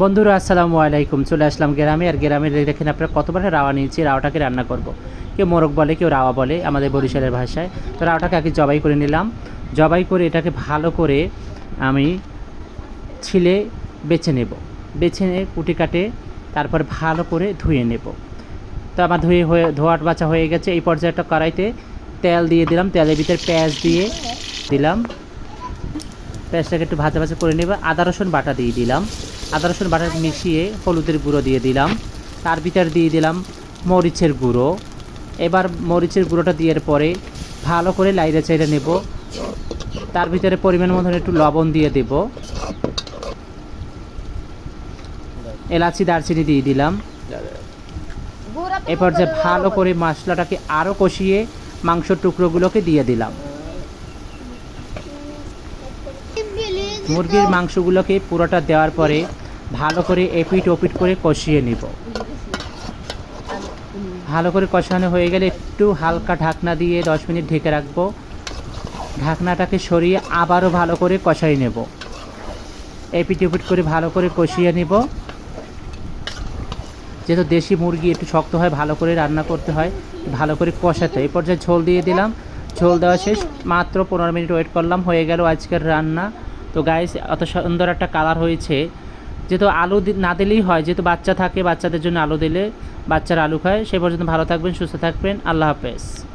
বন্ধুরা, আসসালামু আলাইকুম। চলে আসলাম গ্রামে, আর গ্রামে দেখেন আপনারা কতবার রাওয়া নিয়েছি রাওটাকে রান্না করব। কেউ মোরগ বলে, কেউ রাওয়া বলে আমাদের বরিশালের ভাষায়। তো রাওটাকে আগে জবাই করে নিলাম। জবাই করে এটাকে ভালো করে আমি ছিলে বেছে নেব। বেছে নিয়ে কুটি কাটে, তারপর ভালো করে ধুয়ে নেব। তো আমার ধুয়ে হয়ে, ধোয়াট বাছা হয়ে গেছে। এই পর্যায়ে একটা কড়াইতে তেল দিয়ে দিলাম। তেলের ভিতরে পেঁয়াজ দিয়ে দিলাম। পেঁয়াজটাকে একটু ভাজা ভাজা করে নেবে। আদা, রসুন বাটা দিয়ে দিলাম। আদা, রসুন বাটা মিশিয়ে হলুদের গুঁড়ো দিয়ে দিলাম। তার ভিতর দিয়ে দিলাম মরিচের গুঁড়ো। এবার মরিচের গুঁড়োটা দেওয়ার পরে ভালো করে লাইড়ে চাইড়ে নেব। তার ভিতরে পরিমাণ মতন একটু লবণ দিয়ে দেব। এলাচি, দারচিনি দিয়ে দিলাম। এরপর যে ভালো করে মশলাটাকে আরও কষিয়ে মাংসর টুকরোগুলোকে দিয়ে দিলাম। মুরগির মাংসগুলোকে পুরোটা দেওয়ার পরে ভালো করে এপিট ওপিট করে কষিয়ে নিব। ভালো করে কষানো হয়ে গেলে একটু হালকা ঢাকনা দিয়ে দশ মিনিট ঢেকে রাখব। ঢাকনাটাকে সরিয়ে আবারও ভালো করে কষাই নেব। এপিট ওপিট করে ভালো করে কষিয়ে নিব। যেহেতু দেশি মুরগি একটু শক্ত হয়, ভালো করে রান্না করতে হয়, ভালো করে কষাতে। এই পর্যায়ে ঝোল দিয়ে দিলাম। ঝোল দেওয়া শেষ। মাত্র পনেরো মিনিট ওয়েট করলাম। হয়ে গেল আজকের রান্না। তো গাইস অত সুন্দর একটা কালার হয়েছে। যেহেতু আলু না দিলেই হয়, যেহেতু বাচ্চা থাকে, বাচ্চাদের জন্য আলু দিলে বাচ্চারা আলু খায়। সে পর্যন্ত ভালো থাকবেন, সুস্থ থাকবেন। আল্লাহ হাফেজ।